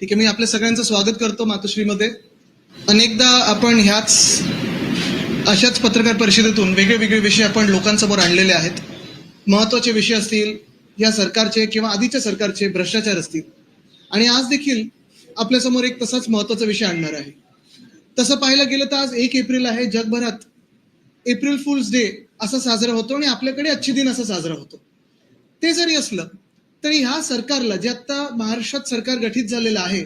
ठीक आहे मी आपल्या सगळ्यांचं स्वागत करतो मातोश्रीमध्ये. अनेकदा आपण ह्याच अशाच पत्रकार परिषदेतून वेगळे वेगळे विषय आपण लोकांसमोर आणलेले आहेत. महत्त्वाचे विषय असतील या सरकारचे किंवा आधीच्या सरकारचे भ्रष्टाचार असतील. आणि आज देखील आपल्यासमोर एक तसाच महत्त्वाचा विषय आणणार आहे. तसं पाहायला गेलं तर आज एक एप्रिल आहे जगभरात एप्रिल फुल्स डे असा साजरा होतो आणि आपल्याकडे अच्छे दिन असा साजरा होतो. ते जरी असलं तरी ह्या सरकारला जे आता महाराष्ट्रात सरकार गठीत झालेलं आहे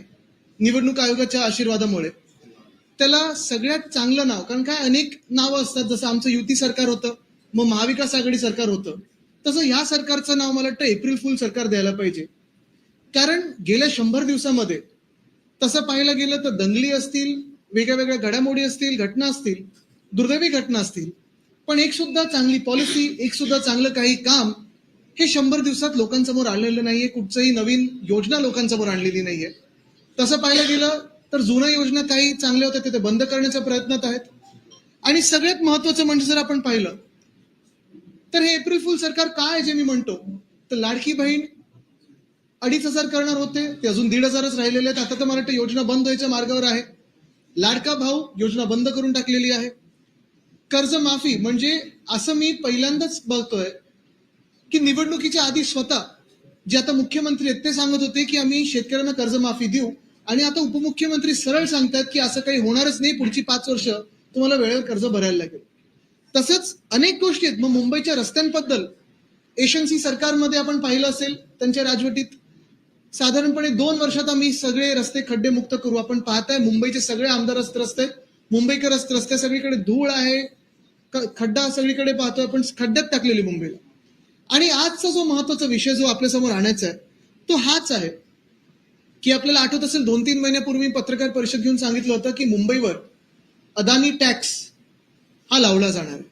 निवडणूक आयोगाच्या आशीर्वादामुळे त्याला सगळ्यात चांगलं नाव कारण काय अनेक नावं असतात जसं आमचं युती सरकार होतं मग महाविकास आघाडी सरकार होतं तसं ह्या सरकारचं नाव मला वाटतं एप्रिल फुल सरकार द्यायला पाहिजे. कारण गेल्या शंभर दिवसामध्ये तसं पाहायला गेलं तर दंगली असतील वेगळ्या वेगळ्या घडामोडी असतील घटना असतील दुर्दैवी घटना असतील पण एक सुद्धा चांगली पॉलिसी एक सुद्धा चांगलं काही काम हे शंभर दिवसात लोकांसमोर आणलेलं नाहीये कुठचंही नवीन योजना लोकांसमोर आणलेली नाहीये. तसं पाहायला गेलं तर जुन्या योजना काही चांगल्या होत्या तिथे बंद करण्याच्या प्रयत्नात आहेत. आणि सगळ्यात महत्वाचं म्हणजे जर आपण पाहिलं तर हे एप्रिल फुल सरकार काय जे मी म्हणतो? तर लाडकी बहीण अडीच हजार करणार होते ते अजून दीड हजारच राहिलेले आहेत. आता तर मला वाटतं योजना बंद व्हायच्या मार्गावर आहे. लाडका भाऊ योजना बंद करून टाकलेली आहे. कर्ज माफी म्हणजे असं मी पहिल्यांदाच बघतोय की निवडणुकीच्या आधी स्वतः जे आता मुख्यमंत्री आहेत ते सांगत होते की आम्ही शेतकऱ्यांना कर्जमाफी देऊ. आणि आता उपमुख्यमंत्री सरळ सांगतात की असं काही होणारच नाही पुढची पाच वर्ष तुम्हाला वेळेवर कर्ज भरायला लागेल. तसंच अनेक गोष्टी आहेत. मग मुंबईच्या रस्त्यांबद्दल एशन्सी सरकारमध्ये आपण पाहिलं असेल त्यांच्या राजवटीत साधारणपणे दोन वर्षात आम्ही सगळे रस्ते खड्डे मुक्त करू. आपण पाहताय मुंबईचे सगळे आमदार रस्ते रस्ते मुंबईकर रस्ते रस्ते सगळीकडे धूळ आहे. खड्डा सगळीकडे पाहतोय आपण. खड्ड्यात टाकलेली मुंबईला. आणि आजचा जो महत्त्वाचा विषय जो आपल्यासमोर आणायचा आहे तो हाच आहे. की आपल्याला आठवत असेल दोन तीन महिन्यापूर्वी पत्रकार परिषद घेऊन सांगितलं होतं की मुंबईवर अदानी टॅक्स हा लावला जाणार आहे.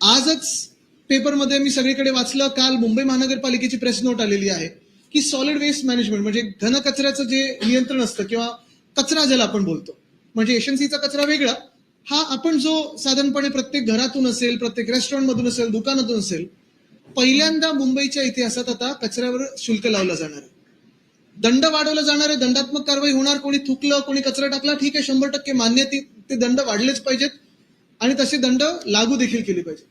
आजच पेपरमध्ये मी सगळीकडे वाचलं काल मुंबई महानगरपालिकेची प्रेस नोट आलेली आहे की सॉलिड वेस्ट मॅनेजमेंट म्हणजे घनकचऱ्याचं जे नियंत्रण असतं किंवा कचरा ज्याला आपण बोलतो म्हणजे एशन्सीचा कचरा वेगळा हा आपण जो साधारणपणे प्रत्येक घरातून असेल प्रत्येक रेस्टॉरंटमधून असेल दुकानातून असेल पहिल्यांदा मुंबईच्या इतिहासात आता कचऱ्यावर शुल्क लावलं जाणार आहे. दंड वाढवला जाणार आहे दंडात्मक कारवाई होणार कोणी थुकलं कोणी कचरा टाकला ठीक आहे शंभर टक्के मान्य ते दंड वाढलेच पाहिजेत. आणि तसे दंड लागू देखील केले पाहिजे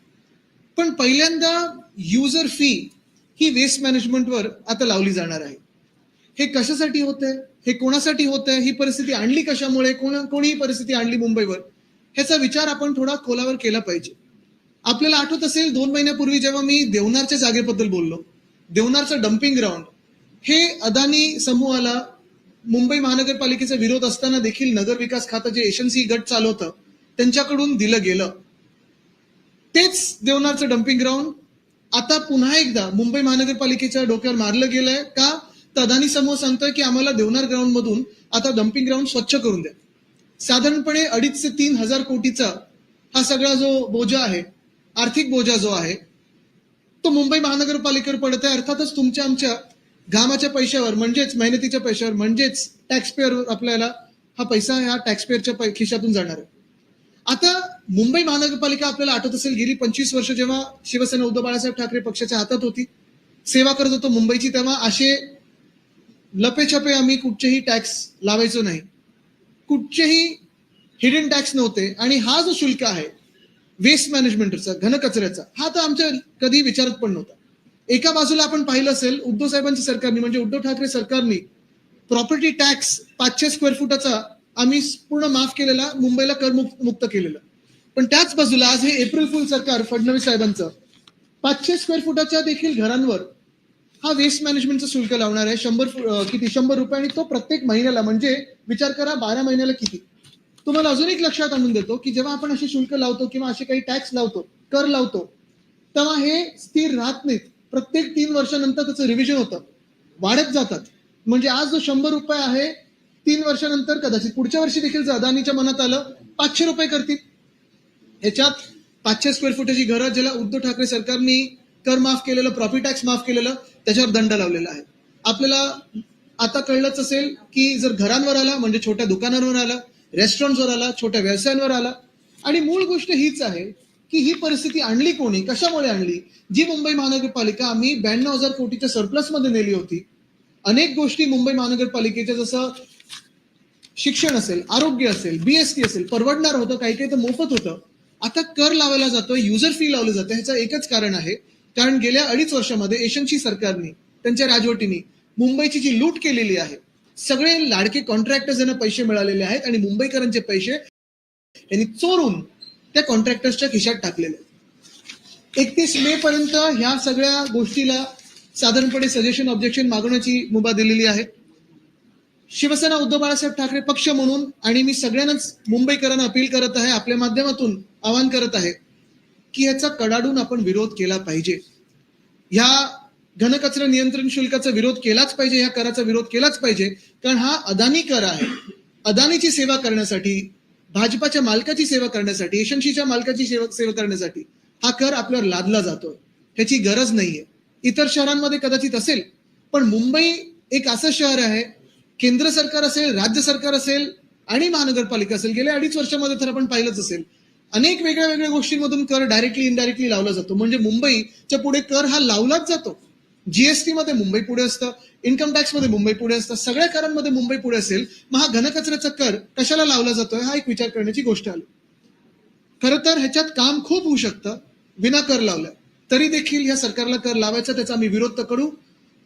पण पहिल्यांदा युजर फी ही वेस्ट मॅनेजमेंटवर आता लावली जाणार आहे. हे कशासाठी होत आहे हे कोणासाठी होतंय? ही परिस्थिती आणली कशामुळे? कोण कोणी ही परिस्थिती आणली मुंबईवर? ह्याचा विचार आपण थोडा खोलावर केला पाहिजे. आपल्याला आठवत असेल दोन महिन्यापूर्वी जेव्हा मी देवनारच्या जागेबद्दल बोललो देवनारचं डम्पिंग ग्राउंड हे अदानी समूहाला मुंबई महानगरपालिकेचा विरोध असताना देखील नगर विकास खातं जे एशन्सी गट चालवतं त्यांच्याकडून दिलं गेलं. तेच देवनारचं डम्पिंग ग्राउंड आता पुन्हा एकदा मुंबई महानगरपालिकेच्या डोक्यावर मारलं गेलंय का? तर अदानी समूह सांगतोय की आम्हाला देवनार ग्राउंड मधून आता डम्पिंग ग्राउंड स्वच्छ करून द्या. साधारणपणे अडीच ते तीन हजार कोटीचा हा सगळा जो बोजा आहे आर्थिक बोजा जो आहे तो मुंबई महानगरपालिकेवर पडत आहे. अर्थातच तुमच्या आमच्या घामाच्या पैशावर म्हणजेच मेहनतीच्या पैशावर म्हणजेच टॅक्सपेअर आपल्याला हा पैसा ह्या टॅक्सपेअरच्या पै- खिशातून जाणार आहे. आता मुंबई महानगरपालिका आपल्याला आठवत असेल गेली पंचवीस वर्ष जेव्हा शिवसेना उद्धव बाळासाहेब ठाकरे पक्षाच्या हातात होती सेवा करत होतो मुंबईची तेव्हा असे लपेछपे आम्ही कुठचेही टॅक्स लावायचो नाही. कुठचेही हिडन टॅक्स नव्हते. आणि हा जो शुल्क आहे वेस्ट मॅनेजमेंटचा घनकचऱ्याचा हा तर आमच्या कधी विचारत पण नव्हता. एका बाजूला आपण पाहिलं असेल उद्धव साहेबांच्या सरकारने म्हणजे उद्धव ठाकरे सरकारने प्रॉपर्टी टॅक्स पाचशे स्क्वेअर फुटाचा आम्ही पूर्ण माफ केलेला मुंबईला कर मुक्त केलेलं. पण त्याच बाजूला आज हे एप्रिल फुल सरकार फडणवीस साहेबांचं पाचशे स्क्वेअर फुटाच्या देखील घरांवर हा वेस्ट मॅनेजमेंटचं शुल्क लावणार आहे. शंभर किती? शंभर रुपये आणि तो प्रत्येक महिन्याला म्हणजे विचार करा बारा महिन्याला किती? तुम्हाला अजून एक लक्षात आणून देतो की जेव्हा आपण असे शुल्क लावतो किंवा असे काही टॅक्स लावतो कर लावतो तेव्हा हे स्थिर राहत नाहीत. प्रत्येक तीन वर्षानंतर त्याचं रिव्हिजन होतं. वाढत जातात. म्हणजे आज जो शंभर रुपये आहे तीन वर्षानंतर कदाचित पुढच्या वर्षी देखील अदानीच्या मनात आलं पाचशे रुपये करतील. ह्याच्यात पाचशे स्क्वेअर फुटाची घरं ज्याला उद्धव ठाकरे सरकारने कर माफ केलेलं प्रॉफिट टॅक्स माफ केलेलं त्याच्यावर दंड लावलेला आहे. आपल्याला आता कळलंच असेल की जर घरांवर आला म्हणजे छोट्या दुकानांवर आला रेस्टॉरंटवर आला छोट्या व्यवसायांवर आला. आणि मूळ गोष्ट हीच आहे की ही परिस्थिती आणली कोणी? कशामुळे आणली? जी मुंबई महानगरपालिका आम्ही ब्याण्णव हजार कोटीच्या सरप्लसमध्ये नेली होती. अनेक गोष्टी मुंबई महानगरपालिकेच्या जसं शिक्षण असेल आरोग्य असेल बीएसटी असेल परवडणार होतं काही काही तर मोफत होतं. आता कर लावायला जातोय युजर फी लावलं जातं ह्याचं एकच कारण आहे. कारण गेल्या अडीच वर्षामध्ये एशनशी सरकारने त्यांच्या राजवटीने मुंबईची जी लूट केलेली आहे सगळे लाडके कॉन्ट्रॅक्टर्स यांना पैसे मिळालेले आहेत आणि मुंबईकरांचे पैसे यांनी चोरून त्या कॉन्ट्रॅक्टर्सच्या खिशात टाकलेले एकतीस मे पर्यंत ह्या सगळ्या गोष्टीला साधारणपणे सजेशन ऑब्जेक्शन मागवण्याची मुभा दिलेली आहे. शिवसेना उद्धव बाळासाहेब ठाकरे पक्ष म्हणून आणि मी सगळ्यांनाच मुंबईकरांना अपील करत आहे आपल्या माध्यमातून आवाहन करत आहे की ह्याचा कडाडून आपण विरोध केला पाहिजे. ह्या घनकचरा नियंत्रण शुल्काचा विरोध केलाच पाहिजे या कराचा विरोध केलाच पाहिजे. कारण हा अदानी कर आहे. अदानीची सेवा करण्यासाठी भाजपाच्या मालकाची सेवा करण्यासाठी एशनशीच्या मालकाची सेवा सेवा करण्यासाठी हा कर आपल्यावर लादला जातोय. ह्याची गरज नाहीये. इतर शहरांमध्ये कदाचित असेल पण मुंबई एक असं शहर आहे केंद्र सरकार असेल राज्य सरकार असेल आणि महानगरपालिका असेल गेल्या अडीच वर्षामध्ये तर आपण पाहिलंच असेल. अनेक वेगळ्या वेगळ्या गोष्टींमधून कर डायरेक्टली इनडायरेक्टली लावला जातो. म्हणजे मुंबईच्या पुढे कर हा लावलाच जातो. जीएसटी मध्ये मुंबई पुढे असतं इन्कम टॅक्समध्ये मुंबई पुढे असतं सगळ्या करांमध्ये मुंबई पुढे असेल मग हा घनकचऱ्याचा कर कशाला लावला जातोय हा एक विचार करण्याची गोष्ट आली. खरं तर ह्याच्यात काम खूप होऊ शकतं विना कर लावलं तरी देखील या सरकारला कर लावायचा त्याचा आम्ही विरोध तर करू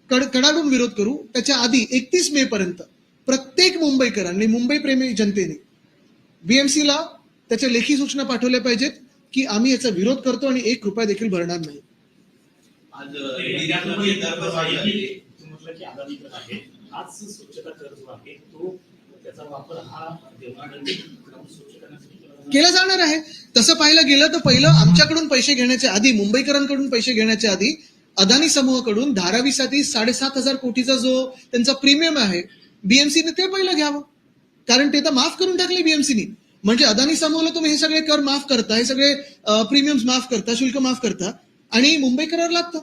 कड कडाडून विरोध करू त्याच्या आधी एकतीस मे पर्यंत प्रत्येक मुंबईकरांनी मुंबई प्रेमी जनतेने बीएमसीला ला त्याच्या लेखी सूचना पाठवल्या पाहिजेत की आम्ही याचा विरोध करतो आणि एक रुपया देखील भरणार नाही आज त्याचबरोबर एक दरबार महत्त्वाचं आहे झाली. की तुम्ही म्हटलं की आगामी कर आहे. आज स्वच्छता कर जो आहे तो त्याचा वापर हा स्वच्छ करण्यासाठी केला जाणार केलं जाणार आहे. तसं पाहायला गेलं तर पहिलं आमच्याकडून पैसे घेण्याच्या आधी मुंबईकरांकडून पैसे घेण्याच्या आधी अदानी समूहाकडून धारावीसाठी साडेसात हजार कोटीचा जो त्यांचा प्रीमियम आहे बीएमसीने ते पहिलं घ्यावं. कारण ते तर माफ करून टाकले बीएमसीनी म्हणजे अदानी समूहाला तुम्ही हे सगळे कर माफ करता हे सगळे प्रीमियम्स माफ करता शुल्क माफ करता. आणि मुंबईकरांवर लागतं.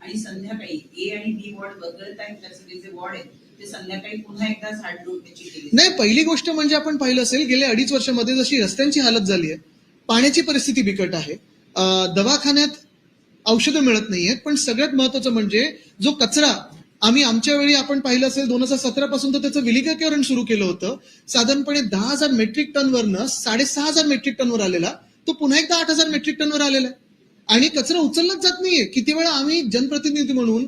आणि संध्याकाळी ए आणि बी वॉर्ड वगळता सगळे जे वॉर्ड आहेत ते संध्याकाळी पुन्हा एकदा त्याची नाही पहिली गोष्ट म्हणजे आपण पाहिलं असेल गेल्या अडीच वर्षामध्ये जशी रस्त्यांची हालत झाली आहे पाण्याची परिस्थिती बिकट आहे. दवाखान्यात औषधं मिळत नाहीयेत पण सगळ्यात महत्वाचं म्हणजे जो कचरा आम्ही आमच्या वेळी आपण पाहिलं असेल दोन हजार सतरा पासून तर त्याचं विलिगीकरण सुरू केलं होतं. साधारणपणे दहा हजार मेट्रिक टनवरनं साडेसहा हजार मेट्रिक टनवर आलेला तो पुन्हा एकदा आठ हजार मेट्रिक टनवर आलेला आहे. आणि कचरा उचललाच जात नाहीये. किती वेळा आम्ही जनप्रतिनिधी म्हणून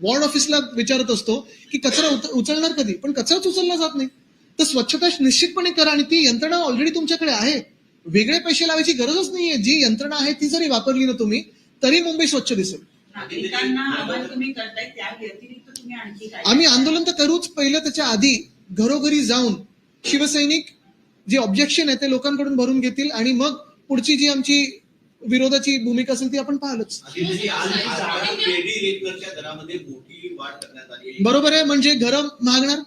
वॉर्ड ऑफिसला विचारत असतो की कचरा उचलणार कधी? पण कचराच उचलला जात नाही. तर स्वच्छता निश्चितपणे करा आणि ती यंत्रणा ऑलरेडी तुमच्याकडे आहे. वेगळे पैसे लावायची गरजच नाहीये. जी यंत्रणा आहे ती जरी वापरली ना तुम्ही तरी मुंबई स्वच्छ दिसेल. नागरिकांना आवाहन तुम्ही करताय त्या व्यतिरिक्त तुम्ही आणखी काय आम्ही आंदोलन तर करूच. पहिलं त्याच्या आधी घरोघरी जाऊन शिवसैनिक जे ऑब्जेक्शन आहे ते लोकांकडून भरून घेतील आणि मग पुढची जी आमची विरोधाची भूमिका असेल ती आपण पाहिलंच. आदित्यजी, आज आज पेढी रेटकरच्या दरामध्ये मोठी वाढ करण्यात आली आहे. बरोबर आहे. म्हणजे घरं महागणार?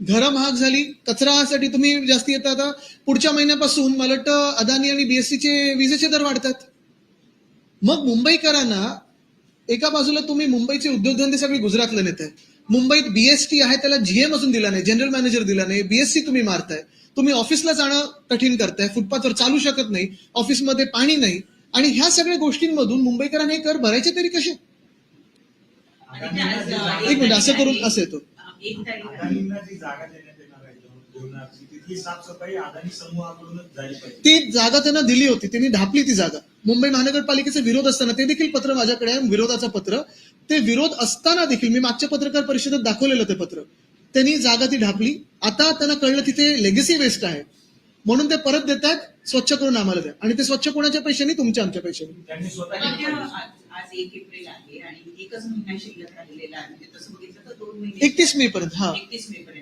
घरं महाग झाली. कचरासाठी तुम्ही जास्ती येता आता. पुढच्या महिन्यापासून मला वाटतं अदानी आणि BSC चे विजेचे दर वाढतात. मग मुंबईकरांना एका बाजूला तुम्ही मुंबईचे उद्योगधंदे सगळे गुजरातला नेत आहे मुंबईत बीएसटी आहे त्याला जीएम अजून दिला नाही जनरल मॅनेजर दिला नाही बीएससी तुम्ही मारताय. तुम्ही ऑफिसला जाणं कठीण करताय फुटपाथवर चालू शकत नाही ऑफिसमध्ये पाणी नाही. आणि ह्या सगळ्या गोष्टींमधून मुंबईकरांनी हे कर भरायचे तरी कसे? एक मिनिट असं करून असं येतो. तिथली साफसफाई अदानी समूहाकडूनच झाली पाहिजे. ती जागा त्यांना दिली होती. त्यांनी ढापली ती जागा. मुंबई महानगरपालिकेचा विरोध असताना ते देखील पत्र माझ्याकडे आहे. विरोधाचं पत्र. ते विरोध असताना देखील मी मागच्या पत्रकार परिषदेत दाखवलेलं ते पत्र. त्यांनी जागा ती ढापली. आता त्यांना कळलं तिथे लेगसी वेस्ट आहे. म्हणून ते परत देतात. स्वच्छ करून आम्हाला द्या. आणि ते स्वच्छ कोणाच्या पैशाने? तुमच्या आमच्या पैशाने. त्यांनी स्वतः केलं पाहिजे. आज आज एक एप्रिल आहे आणि एकच महिना शिल्लक राहिलेला आहे. म्हणजे तसं बघितलं तर दोन महिने एकतीस मे पर्यंत हा. एकतीस मे पर्यंत.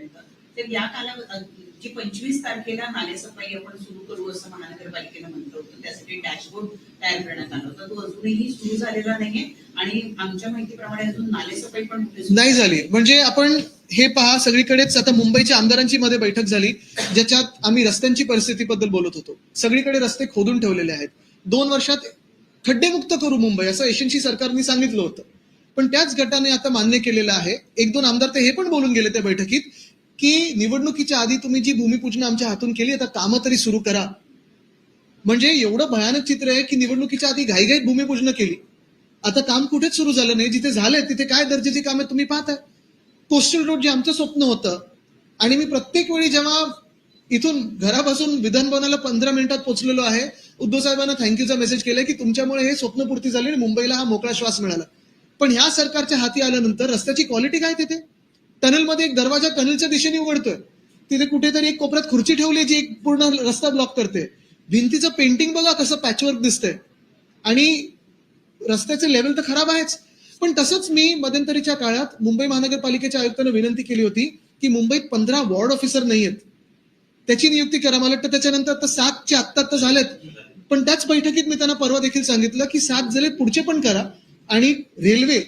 तर या कालावधी जी पंचवीस तारखेला नालेसफाई आपण सुरू करू असं महानगरपालिकेनं म्हटलं होतं त्यासाठी डॅशबोर्ड तयार करण्यात आला होता. तो अजूनही सुरू झालेला नाहीये आणि आमच्या माहितीप्रमाणे अजून नालेसफाई पण नाही झाली म्हणजे आपण हे पहा सगळीकडेच आता मुंबईच्या आमदारांची मध्ये बैठक झाली ज्याच्यात आम्ही रस्त्यांची परिस्थितीबद्दल बोलत होतो. सगळीकडे रस्ते खोदून ठेवलेले आहेत. दोन वर्षात खड्डेमुक्त करू मुंबई असं एशनशी सरकारने सांगितलं होतं. पण त्याच गटाने आता मान्य केलेलं आहे. एक दोन आमदार ते हे पण बोलून गेले त्या बैठकीत की निवडणुकीच्या आधी तुम्ही जी भूमिपूजन आमच्या हातून केली आता कामं तरी सुरू करा. म्हणजे एवढं भयानक चित्र आहे की निवडणुकीच्या आधी घाईघाईत भूमिपूजन केली. आता काम कुठेच सुरू झालं नाही जिथे झालंय तिथे काय दर्जाची कामे तुम्ही पाहताय. कोस्टल रोड जे आमचं स्वप्न होतं आणि मी प्रत्येक वेळी जेव्हा इथून घरापासून विधानभवनाला पंधरा मिनिटात पोहोचलेलो आहे उद्धव साहेबांना थँक्यूचा मेसेज केलाय की तुमच्यामुळे हे स्वप्नपूर्ती झाली आणि मुंबईला हा मोकळा श्वास मिळाला. पण ह्या सरकारच्या हाती आल्यानंतर रस्त्याची क्वालिटी काय तिथे? टनलमध्ये एक दरवाजा टनलच्या दिशेने उघडतोय. तिथे कुठेतरी एक कोपऱ्यात खुर्ची ठेवली जी एक पूर्ण रस्ता ब्लॉक करते. भिंतीचं पेंटिंग बघा कसं पॅचवर्क दिसतंय. आणि रस्त्याचे लेवल तर खराब आहेच. पण तसंच मी मध्यंतरीच्या काळात मुंबई महानगरपालिकेच्या आयुक्तांना विनंती केली होती की मुंबईत पंधरा वॉर्ड ऑफिसर नाहीयेत त्याची नियुक्ती करा. मला वाटतं त्याच्यानंतर आता सातचे आत्ता तर झालेत. पण त्याच बैठकीत मी त्यांना परवा देखील सांगितलं की सात झाले पुढचे पण करा आणि रेल्वे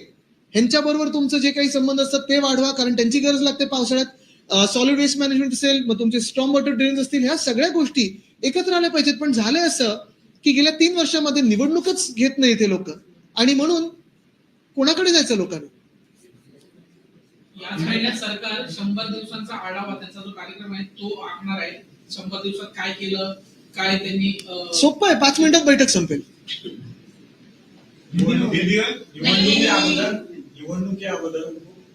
ह्यांच्याबरोबर तुमचं जे काही संबंध असतात ते वाढवा कारण त्यांची गरज लागते पावसाळ्यात. सॉलिड वेस्ट मॅनेजमेंट असेल मग तुमचे स्ट्रॉंग वॉटर ड्रेन्स असतील ह्या सगळ्या गोष्टी एकत्र आल्या पाहिजेत. पण झालंय असं की गेल्या तीन वर्षामध्ये निवडणूकच घेत नाही ते लोक. आणि म्हणून कोणाकडे जायचं लोकांनी? याच महिन्यात सरकार शंभर दिवसांचा आढावा त्याचा जो कार्यक्रम आहे तो आखणार आहे. शंभर दिवसात काय केलं काय त्यांनी अं, सोपं आहे पाच मिनिटात बैठक संपेल. निवडणुकी अगोदर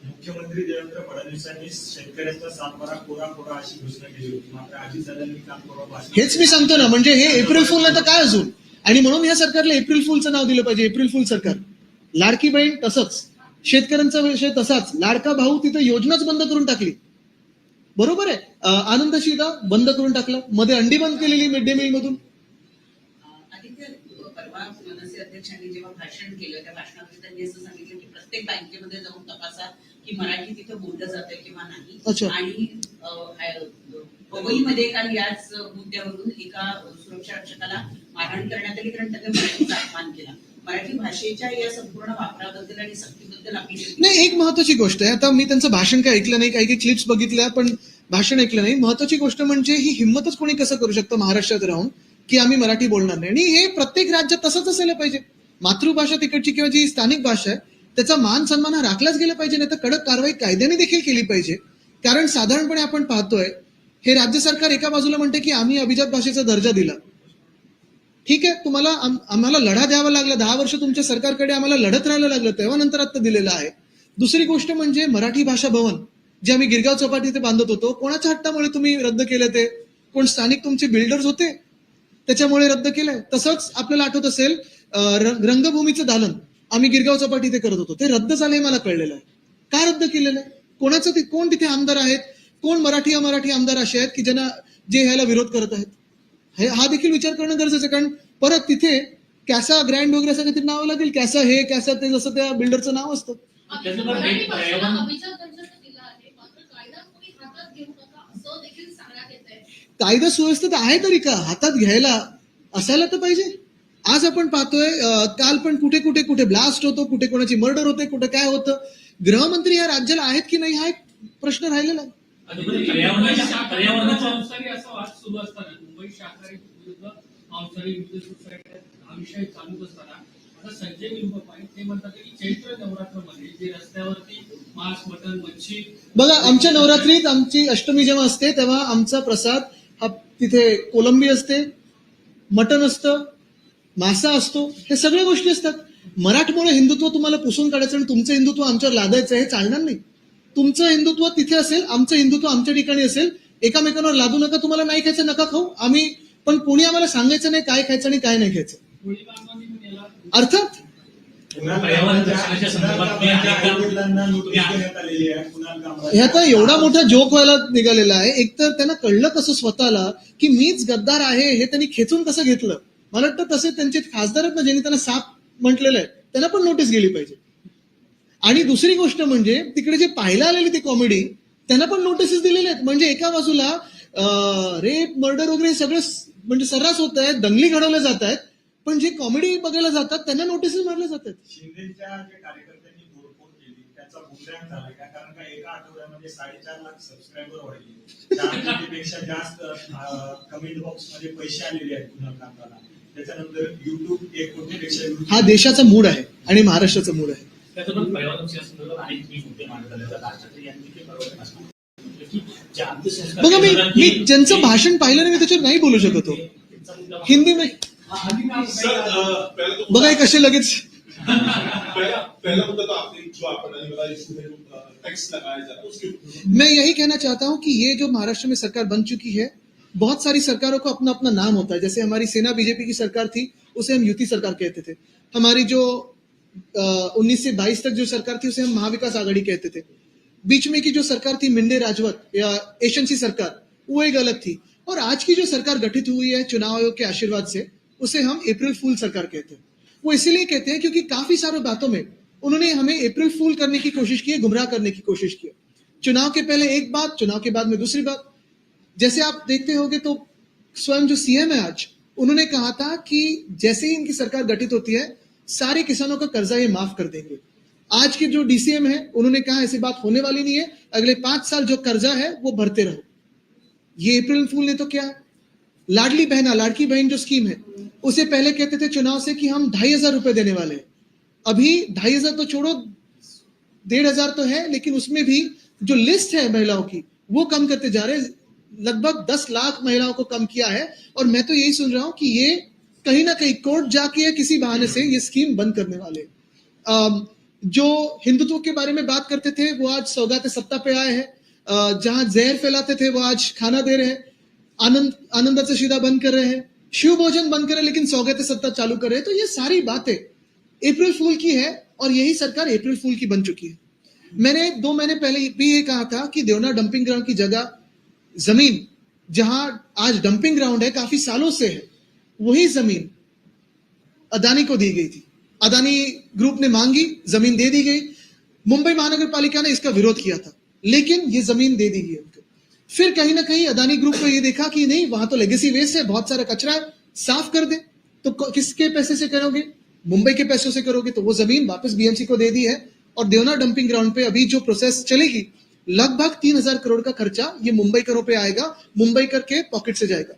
मुख्यमंत्री देवेंद्र फडणवीसांनी शेतकऱ्यांचा सातबारा कोरा कोरा अशी घोषणा केली होती. मात्र अजित दादांनी काम कोरा भाषण हेच मी सांगतो ना म्हणजे हे एप्रिल फुल तर काय अजून? आणि म्हणून या सरकारला एप्रिल फुलचं नाव दिलं पाहिजे एप्रिल फुल सरकार. लाडकी बहीण तसंच. शेतकऱ्यांचा विषय तसाच. लाडका भाऊ तिथं योजनाच बंद करून टाकली. बरोबर आहे. आनंद शिदा बंद करून टाकलं. मध्ये अंडी बंद केलेली मिड डे मील मधून अध्यक्षांनी जेव्हा भाषण केलं त्या भाषणामध्ये त्यांनी असं सांगितलं की प्रत्येक बँकेमध्ये जाऊन तपासा की मराठी तिथं बोललं जातंय किंवा नाही. आणि पवईमध्ये काल याच मुद्द्यावरून एका सुरक्षा रक्षकाला मारहाण करण्यात आली कारण त्याने मराठीचा अपमान केला. मराठी भाषेच्या या संपूर्ण वापराबद्दल आणि सक्तीबद्दल आपली नाही एक महत्वाची गोष्ट आहे. आता मी त्यांचं भाषण काय ऐकलं नाही काही काही क्लिप्स बघितल्या पण भाषण ऐकलं नाही. महत्वाची गोष्ट म्हणजे ही हिंमतच कोणी कसं करू शकतं महाराष्ट्रात राहून की आम्ही मराठी बोलणार नाही? आणि हे प्रत्येक राज्यात तसंच असायला पाहिजे. मातृभाषा तिकडची किंवा जी स्थानिक भाषा आहे त्याचा मान सन्मान हा राखलाच गेला पाहिजे नाही तर कडक कारवाई कायद्याने देखील केली पाहिजे. कारण साधारणपणे आपण पाहतोय हे राज्य सरकार एका बाजूला म्हणते की आम्ही अभिजात भाषेचा दर्जा दिला. ठीक आहे तुम्हाला आम्हाला लढा द्यावा लागला दहा वर्ष तुमच्या सरकारकडे आम्हाला लढत राहायला लागलं तेव्हा नंतर आता दिलेलं आहे. दुसरी गोष्ट म्हणजे मराठी भाषा भवन जे आम्ही गिरगाव चौपाटी इथे बांधत होतो कोणाच्या हट्टामुळे तुम्ही रद्द केलं ते? कोण स्थानिक तुमचे बिल्डर्स होते? त्याच्यामुळे रद्द केलंय. तसंच आपल्याला आठवत असेल रंगभूमीचं दालन. आम्ही गिरगाव चौपाटी इथे करत होतो. ते रद्द झालंय मला कळलेलं आहे. का रद्द केलेलं आहे? कोणाचं ते कोण तिथे आमदार आहेत? कोण मराठी अमराठी आमदार असे आहेत की ज्यांना जे ह्याला विरोध करत आहेत? हे हा देखील विचार करणं गरजेचं आहे कारण परत तिथे कॅसा ग्रँड वगैरे असं काहीतरी नाव लागेल. कॅसा हे कॅसा ते जसं त्या बिल्डरचं नाव असतं. त्याच्यावर मराठी एक भाषेला पर्यावरण- अभिजात दर्जाचा दिला आहे. मात्र कायदा कोणी हातात घेऊ नका असं देखील सांगण्यात येत आहे. कायदा सुव्यवस्थित आहे तरी का? हातात घ्यायला असायला तर पाहिजे. आज आपण पाहतोय काल पण कुठे कुठे कुठे ब्लास्ट होतो कुठे कोणाची मर्डर होते कुठे काय होतं. गृहमंत्री या राज्याला आहेत की नाही हा एक प्रश्न राहिलेला आहे. आता संजय ते म्हणतात की चैत्र नवरात्रमध्ये जे रस्त्यावरती मांस मटण मच्छी बघा आमच्या नवरात्रीत आमची अष्टमी जेव्हा असते तेव्हा आमचा प्रसाद हा तिथे कोलंबी असते मटण असतं मासा असतो हे सगळ्या गोष्टी असतात. मराठमोळे हिंदुत्व तुम्हाला पुसून काढायचं आणि तुमचं हिंदुत्व आमच्यावर लादायचं हे चालणार नाही. तुमचं हिंदुत्व तिथे असेल आमचं हिंदुत्व आमच्या ठिकाणी असेल एकामेकांवर लादू नका तुम्हाला नाही खायचं नका खाऊ. आम्ही पण कोणी आम्हाला सांगायचं नाही काय खायचं आणि काय नाही खायचं. अर्थात? पर्यावरण हे आता एवढा मोठा जोक व्हायला निघालेला आहे. एकतर त्यांना कळलं कसं स्वतःला की मीच गद्दार आहे हे त्यांनी खेचून कसं घेतलं? मला वाटतं तसे त्यांचे खासदार आहेत ना ज्यांनी त्यांना साप म्हटलेलं आहे त्यांना पण नोटीस गेली पाहिजे. आणि दुसरी गोष्ट म्हणजे तिकडे जे पाहायला आलेली ती कॉमेडी त्यांना पण नोटीसेस दिलेले आहेत. म्हणजे एका बाजूला रेप मर्डर वगैरे सगळं म्हणजे सर्रास होत आहे दंगली घडवल्या जात आहेत पण जे कॉमेडी बघायला जातात त्यांना नोटीसेस मारल्या जातात कारण का एका आठवड्यामध्ये साडेचार लाख वाढले. जास्त कमेंट बॉक्समध्ये पैसे आलेले आहेत त्याच्यानंतर युट्यूब एक कोटीपेक्षा हा देशाचा मूड आहे आणि महाराष्ट्राचा मूड आहे. बघा मी मी ज्यांचं भाषण पाहिलं नाही मी त्याच्यावर नाही बोलू शकत हो. हिंदी में सर अ, पहले तो बघा हे कसे लगेच मैं यही कहना चाहता हूं कि ये जो महाराष्ट्र में सरकार बन चुकी है बहुत सारी सरकारों को अपना अपना नाम होता है। जैसे हमारी सेना बीजेपी की सरकार थी, उसे हम युति सरकार कहते थे। हमारी जो उन्नीस से बाईस तक जो सरकार थी, उसे हम महाविकास आघाड़ी कहते थे। बीच में की जो सरकार थी मिंडे राजवत, या एशियन सरकार, वो एक अलग थी। और आज की जो सरकार गठित हुई है, चुनाव आयोग के आशीर्वाद से, उसे हम अप्रैल फूल सरकार कहते हैं। वो इसीलिए कहते हैं क्योंकि काफ़ी सारे बातों में उन्होंने हमें अप्रैल फूल करने की कोशिश की है, गुमराह करने की कोशिश की है। चुनाव के पहले एक बात, चुनाव के बाद में दूसरी बात। जैसे आप देखते होंगे तो स्वयं जो सीएम है आज, उन्होंने कहा था कि जैसे ही इनकी सरकार गठित होती है, सारे किसानों का कर्जा ये माफ़ कर देंगे। आज के जो डीसीएम है, उन्होंने कहा ऐसी बात होने वाली नहीं है, अगले पाँच साल जो कर्जा है, वो भरते रहो। ये अप्रैल फूल ने तो क्या। लाडली बहना, लाड़की बहन जो स्कीम है, उसे पहले कहते थे चुनाव से कि हम ढाई हज़ार रुपए देने वाले हैं। अभी ढाई हज़ार तो छोड़ो, डेढ़ हज़ार तो है, लेकिन उसमें भी जो लिस्ट है महिलाओं की, वो कम करते जा रहे हैं। लगभग दस लाख महिलाओं को कम किया है। और मैं तो यही सुन रहा हूँ कि ये कहीं ना कहीं कोर्ट जाके या किसी बहाने से ये स्कीम बंद करने वाले। जो हिंदुत्व के बारे में बात करते थे, वो आज सौगाते सत्ता पे आए हैं। जहाँ जहर फैलाते थे, वो आज खाना दे रहे हैं। आनंद आनंदाचा शिदा बंद कर रहे हैं। शिव भोजन बंद कर लेकिन सौगात सत्ता चालू कर रहे हैं। तो ये सारी बातें अप्रैल फूल की है, और यही सरकार अप्रैल फूल की बन चुकी है। मैंने दो महीने पहले भी ये कहा था कि देवना डंपिंग ग्राउंड की जगह ज़मीन, जहाँ आज डंपिंग ग्राउंड है, काफ़ी सालों से है, वही ज़मीन अदानी को दी गई थी। अदानी ग्रुप ने मांगी, ज़मीन दे दी गई। मुंबई महानगर पालिका ने इसका विरोध किया था, लेकिन ये ज़मीन दे दी गई उनको। फिर कहीं ना कहीं अदानी ग्रुप को ये देखा कि नहीं, वहाँ तो लेगेसी वेस्ट है, बहुत सारा कचरा है, साफ़ कर दे। तो किसके पैसे से करोगे? मुंबई के पैसों से करोगे तो वो ज़मीन वापस बीएमसी को दे दी है, और देवना डंपिंग ग्राउंड पे अभी जो प्रोसेस चलेगी लगभग तीन हज़ार करोड़ का खर्चा ये मुंबई करों पे आएगा, मुंबई कर के पॉकेट से जाएगा।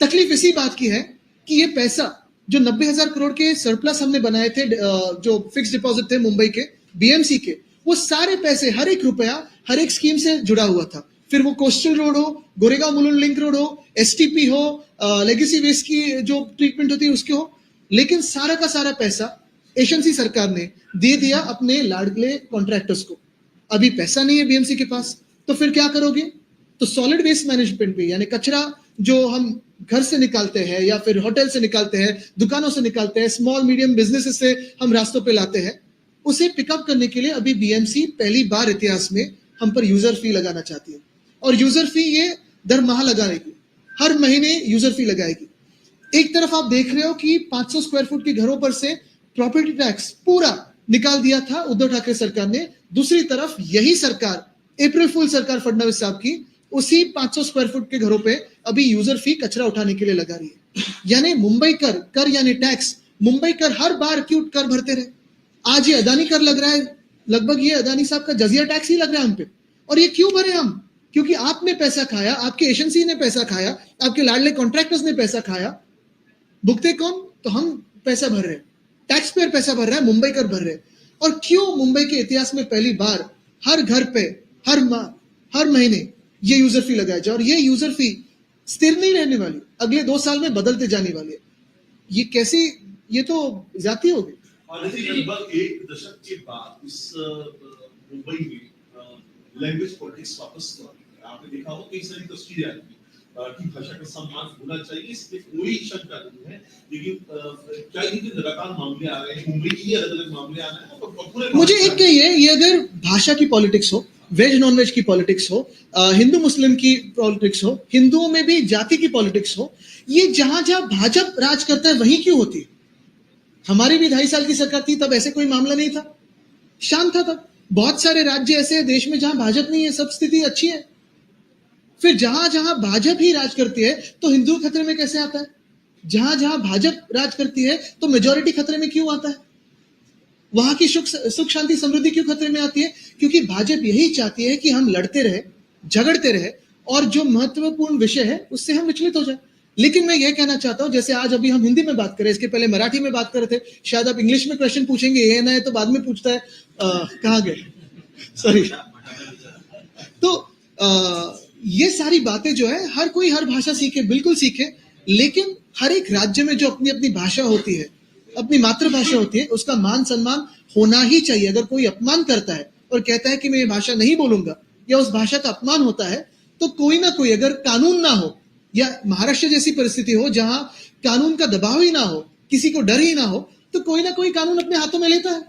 तकलीफ़ इसी बात की है कि ये पैसा जो नब्बे हज़ार करोड़ के सरप्लस हमने बनाए थे जो फिक्स डिपॉजिट थे मुंबई के बीएमसी के, वो सारे पैसे, हर एक रुपया, हर एक स्कीम से जुड़ा हुआ था। फिर वो कोस्टल रोड हो गोरेगा मुलुंड लिंक रोड हो एसटीपी हो लेगेसी वेस्ट की जो ट्रीटमेंट होती है उसके हो। लेकिन सारा का सारा पैसा एशियन सरकार ने दे दिया अपने लाडले कॉन्ट्रैक्टर्स को। अभी पैसा नहीं है बीएमसी के पास तो फिर क्या करोगे? तो सॉलिड वेस्ट मैनेजमेंट भी, यानी कचरा जो हम घर से निकालते हैं या फिर होटल से निकालते हैं, दुकानों से निकालते हैं स्मॉल मीडियम बिज़नेस से हम रास्तों पे लाते हैं, उसे पिकअप करने के लिए अभी बीएमसी पहली बार इतिहास में हम पर यूज़र फ़ी लगाना चाहती है। और यूज़र फ़ी ये दर माह लगाएगी। हर महीने यूज़र फ़ी लगाएगी। एक तरफ़ आप देख रहे हो कि 500 स्क्वायर फुट के घरों पर से प्रॉपर्टी टैक्स पूरा निकाल दिया था उद्धव ठाकरे सरकार ने दूसरी तरफ़ यही सरकार अप्रैल फुल सरकार फडनवीस साहब की, उसी 500 स्क्वायर फुट के घरों पे अभी यूज़र फ़ी कचरा उठाने के लिए लगा रही है। यानी मुंबई कर कर यानी टैक्स मुंबई कर हर बार क्यों कर भरते रहे। आज ये अदानी कर लग रहा है, लगभग ये अदानी साहब का जजिया टैक्स ही लग रहा है हम पे। और ये क्यों भरे हम? क्योंकि आपने पैसा खाया, आपके एजेंसी ने पैसा खाया, आपके लाडले कॉन्ट्रैक्टर्स ने पैसा खाया। भुगते कौन? तो हम पैसा भर रहे हैं। टैक्स पेयर पैसा भर रहा है, मुंबई कर भर रहे हैं। और क्यों मुंबई के इतिहास में पहली बार हर घर पे, हर माह, हर महीने ये यूज़र फ़ी लगाया जाए? और ये यूज़र फ़ी स्थिर नहीं रहने वाली, अगले दो साल में बदलते जाने वाली है। ये कैसी, ये तो जाती होगी। लगभग एक दशक के बाद इस मुंबई में लैंग्वेज पॉलिटिक्स वापस है। आपने देखा हो कई सारी तस्वीरें आई कि भाषा का सम्मान होना चाहिए इसमें कोई शंका नहीं है। लेकिन क्या इनके लगातार मामले आ रहे हैं मुंबई के अलग अलग मामले आ रहे हैं पूरे मुझे एक कहिए ये अगर भाषा की पॉलिटिक्स हो वेज नॉन वेज की पॉलिटिक्स हो हिंदू मुस्लिम की पॉलिटिक्स हो हिंदुओं में भी जाति की पॉलिटिक्स हो ये जहाँ जहाँ भाजपा राज करता है वहीं क्यों होती है? हमारी भी ढाई साल की सरकार थी तब ऐसे कोई मामला नहीं था। शांत था तब। बहुत सारे राज्य ऐसे हैं देश में जहाँ भाजपा नहीं है सब स्थिति अच्छी है। फिर जहाँ जहाँ भाजपा ही राज करती है तो हिंदू खतरे में कैसे आता है? जहाँ जहाँ भाजपा राज करती है तो मेजोरिटी खतरे में क्यों आता है? वहाँ की सुख सुख शांति समृद्धि क्यों खतरे में आती है? क्योंकि भाजपा यही चाहती है कि हम लड़ते रहे झगड़ते रहे और जो महत्वपूर्ण विषय है उससे हम विचलित हो जाए। लेकिन मैं यह कहना चाहता हूँ जैसे आज अभी हम हिंदी में बात करें इसके पहले मराठी में बात कर रहे थे शायद आप इंग्लिश में क्वेश्चन पूछेंगे ये ना है तो बाद में पूछता है कहाँ गए? सॉरी तो अ, ये सारी बातें जो है, हर कोई हर भाषा सीखे, बिल्कुल सीखे, लेकिन हर एक राज्य में जो अपनी अपनी भाषा होती है, अपनी मातृभाषा होती है, उसका मान सम्मान होना ही चाहिए अगर कोई अपमान करता है और कहता है कि मैं ये भाषा नहीं बोलूँगा, या उस भाषा का अपमान होता है तो कोई ना कोई, अगर कानून ना हो, या महाराष्ट्र जैसी परिस्थिति हो, जहाँ कानून का दबाव ही ना हो, किसी को डर ही ना हो तो कोई ना कोई कानून अपने हाथों में लेता है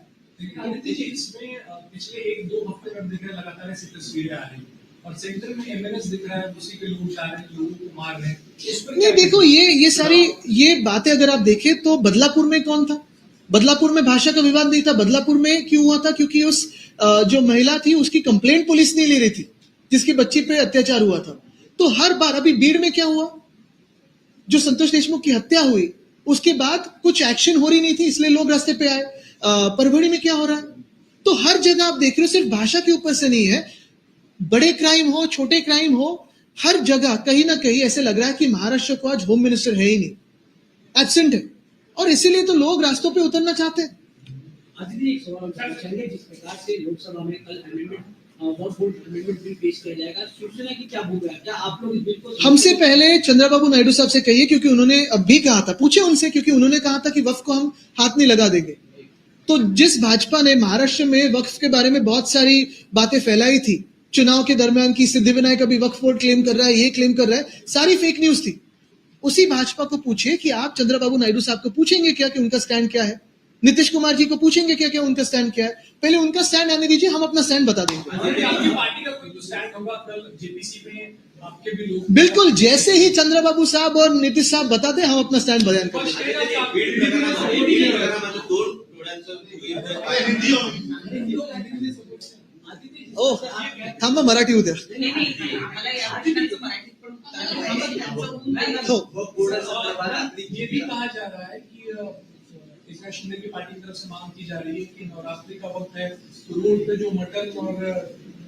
पिछले एक दो हफ़्ते में लगातार ऐसी तस्वीरें आ रही। और सेंटर में एमएनएस दिख रहा है उसी पे लोग जा रहे हैं लोगों को मार रहे हैं। नहीं देखो ये ये सारी ये बातें अगर आप देखें तो बदलापुर में कौन था? बदलापुर में भाषा का विवाद नहीं था। बदलापुर में क्यों हुआ था? क्योंकि उस जो महिला थी उसकी कंप्लेंट पुलिस नहीं ले रही थी जिसकी बच्ची पे अत्याचार हुआ था। तो हर बार अभी भीड़ में क्या हुआ? जो संतोष देशमुख की हत्या हुई उसके बाद कुछ एक्शन हो रही नहीं थी इसलिए लोग रास्ते पे आए। परभणी में क्या हो रहा है? तो हर जगह आप देख रहे हो सिर्फ़ भाषा के ऊपर से नहीं है। बड़े क्राइम हो छोटे क्राइम हो हर जगह कहीं ना कहीं ऐसे लग रहा है कि महाराष्ट्र को आज होम मिनिस्टर है ही नहीं। एबसेंट है। और इसीलिए तो लोग रास्तों पे उतरना चाहते हैं। आदित्य एक सवाल पूछना चाहेंगे जिस प्रकार से लोकसभा में कल अमेंडमेंट अमेंडमेंट बिल पेश किया जाएगा। शिवसेना की क्या भूमिका है? क्या आप लोग इस बिल को हमसे पहले चंद्रबाबू नायडू साहब से कहिए क्योंकि उन्होंने अब भी कहा था। पूछे उनसे क्योंकि उन्होंने कहा था कि वक्फ को हम हाथ नहीं लगा देंगे। तो जिस भाजपा ने महाराष्ट्र में वक्फ के बारे में बहुत सारी बातें फैलाई थी चुनाव के दरमियान की सिद्धि विनायक अभी वक्फ बोर्ड क्लेम कर रहा है ये क्लेम कर रहा है। सारी फेक न्यूज़ थी। उसी भाजपा को पूछिए कि आप चंद्रबाबू नायडू साहब को पूछेंगे क्या कि उनका स्टैंड क्या है? नीतीश कुमार जी को पूछेंगे क्या क्या उनका स्टैंड क्या है? पहले उनका स्टैंड आने दीजिए हम अपना स्टैंड बता देंगे। आदित्य, आपकी पार्टी का कोई तो स्टैंड होगा कल जेपीसी में आपके भी लोग बिल्कुल जैसे ही चंद्रबाबू साहब और नीतीश साहब बताते हम अपना स्टैंड बयान पण ओ थांबा मराठी उद्या नाही, नाही, आम्हाला या प्रश्नाचं मराठीत पण उत्तर हवं आहे. त्यांचं उत्तर हो ये भी कहा जा रहा है कि अ, एकनाथ शिंदे की पार्टी की तरफ से मांग की जा रही है कि नवरात्रि का वक्त है तो रोड पे जो मटन और अ,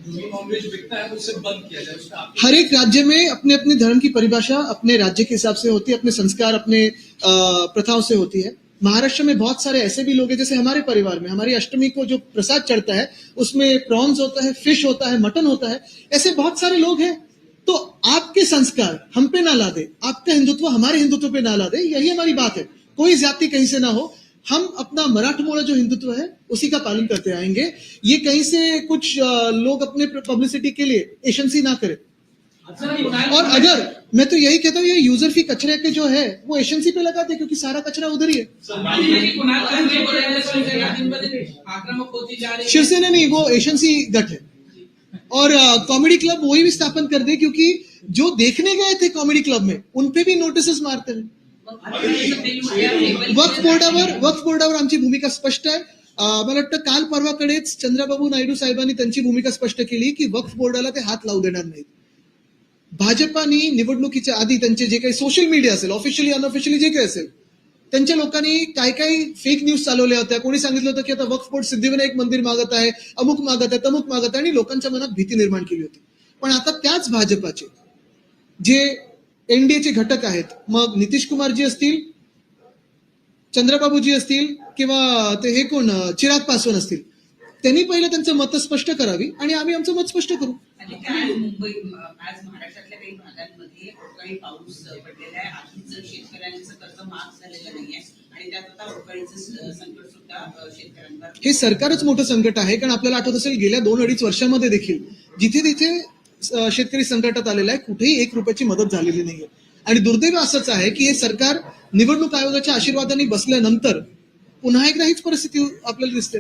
जो भी नॉनवेज बिकता है उसे बंद किया जाए उसका आप हर एक राज्य में अपने अपने धर्म की परिभाषा अपने राज्य के हिसाब से होती है अपने संस्कार अपने अ, प्रथाओं से होती है महाराष्ट्र में बहुत सारे ऐसे भी लोग हैं, जैसे हमारे परिवार में, हमारी अष्टमी को जो प्रसाद चढ़ता है, उसमें प्रॉन्स होता है फ़िश होता है मटन होता है, ऐसे बहुत सारे लोग हैं। तो आपके संस्कार हम पे ना ला दे आपका हिंदुत्व हमारे हिंदुत्व पे ना ला दे यही हमारी बात है। कोई जाति कहीं से ना हो, हम अपना मराठमोड़ा जो हिंदुत्व है, उसी का पालन करते आएँगे। ये कहीं से कुछ लोग अपने पब्लिसिटी के लिए एशंसी ना करें। और अगर मैं तो यही कहता हूँ, ये यूज़र फ़ी कचरे के जो है, वो एशंसी पे लगा दे क्योंकि सारा कचरा उधर ही है। शिवसेना नहीं, वो एशंसी गठ है। और कॉमेडी क्लब वही भी स्थापन कर दे, क्योंकि जो देखने गए थे कॉमेडी क्लब में, उन पे भी नोटिस मारते हैं। वक्फ बोर्डावर वक्फ बोर्डावर आमची भूमिका स्पष्ट आहे मला वाटतं काल परवाकडेच चंद्रबाबू नायडू साहेबांनी त्यांची भूमिका स्पष्ट केली, की वक्फ बोर्डाला ते हात लावू देणार नाहीत. भाजपानी निवडणुकीच्या आधी त्यांचे जे काही सोशल मीडिया असेल ऑफिशियली अनऑफिशियली जे काही असेल त्यांच्या लोकांनी काय काय फेक न्यूज चालवल्या होत्या? कोणी सांगितलं होतं की आता वक्फ बोर्ड सिद्धिविनायक मंदिर मागत आहे अमुक मागत आहे तमुक मागत आहे आणि लोकांच्या मनात भीती निर्माण केली होती. पण आता त्याच भाजपाचे जे एनडीएचे घटक आहेत मग नितीश कुमारजी असतील चंद्रबाबूजी असतील किंवा ते हे कोण चिराग पासवान असतील त्यांनी पहिलं त्यांचं मत स्पष्ट करावी आणि आम्ही आमचं मत स्पष्ट करू. आणि त्या आज मुंबई आज महाराष्ट्रातल्या काही भागांमध्ये अवकाळी पाऊस पडलेला आहे. आधीच शेतकऱ्यांचं कर्ज माफ झालेलं नाहीये आणि त्यात आता अवकाळीचं स- संकट सुद्धा अ, शेतकऱ्यांवर हे सरकारच मोठं संकट आहे कारण आपल्याला आठवत असेल गेल्या दोन अडीच वर्षामध्ये देखील जिथे तिथे शेतकरी संकटात आलेला आहे कुठेही एक रुपयाची मदत झालेली नाहीये. आणि दुर्दैव असंच आहे की हे सरकार निवडणूक आयोगाच्या आशीर्वादाने बसल्यानंतर पुन्हा एकदा हीच परिस्थिती आपल्याला दिसते.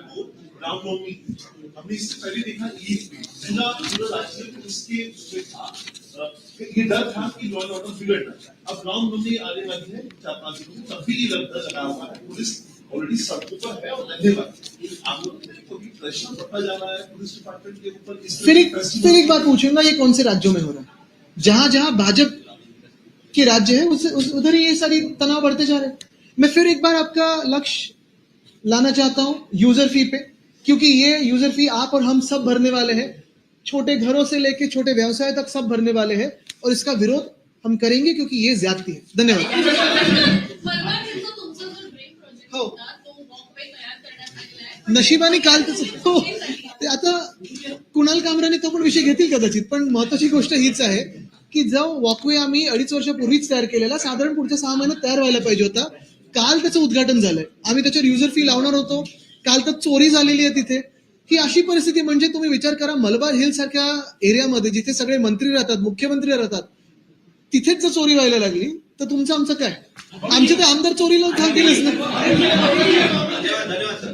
चलो मैं छह अप्रैल छह अप्रैल को रामनवमी हमने इससे पहले देखा ईद में पूरा पूरा राज्य पुलिस उसमें था ये डर था कि लॉ एंड ऑर्डर बिगड़ ना जाए। अब रामनवमी आने वाली है चार पाँच दिनों में तब भी ये डर लगा हुआ है। पुलिस ऑलरेडी सड़कों पर है और लगने वाली आप लोग को कभी प्रेशर बढ़ता जा रहा है पुलिस डिपार्टमेंट के ऊपर इस फिर एक फिर एक बात पूछूँगा ये कौन से राज्यों में हो रहा है? जहाँ जहाँ भाजपा के राज्य है उस, उस उधर ही ये सारी तनाव बढ़ते जा रहे हैं। मैं फिर एक बार आपका लक्ष्य लाना चाहता हूँ यूज़र फ़ी पे। क्योंकि ये यूजर फी आप और हम सब भरने वाले हैं। छोटे घरों से लेके छोटे व्यवसाय तक सब भरने वाले हैं और इसका विरोध हम करेंगे क्योंकि ये ज्यादती है। धन्यवाद। हो. नशिबाने काल हो ते आता कुणाल कामराने तो पण विषय घेतील कदाचित पण महत्वाची गोष्ट हीच आहे की जो वॉकवे आम्ही अडीच वर्षापूर्वीच तयार केलेला साधारण पुढच्या सहा महिन्यात तयार व्हायला पाहिजे होता. काल त्याचं उद्घाटन झालंय. आम्ही त्याच्यावर युजर फी लावणार होतो. काल तर चोरी झालेली आहे तिथे. ही अशी परिस्थिती म्हणजे तुम्ही विचार करा मलबार हिल सारख्या एरियामध्ये जिथे सगळे मंत्री राहतात मुख्यमंत्री राहतात तिथेच जर चोरी व्हायला लागली तर तुमचं आमचं काय? आमचे ते आमदार चोरीला थांबतीलच ना. धन्यवाद सर.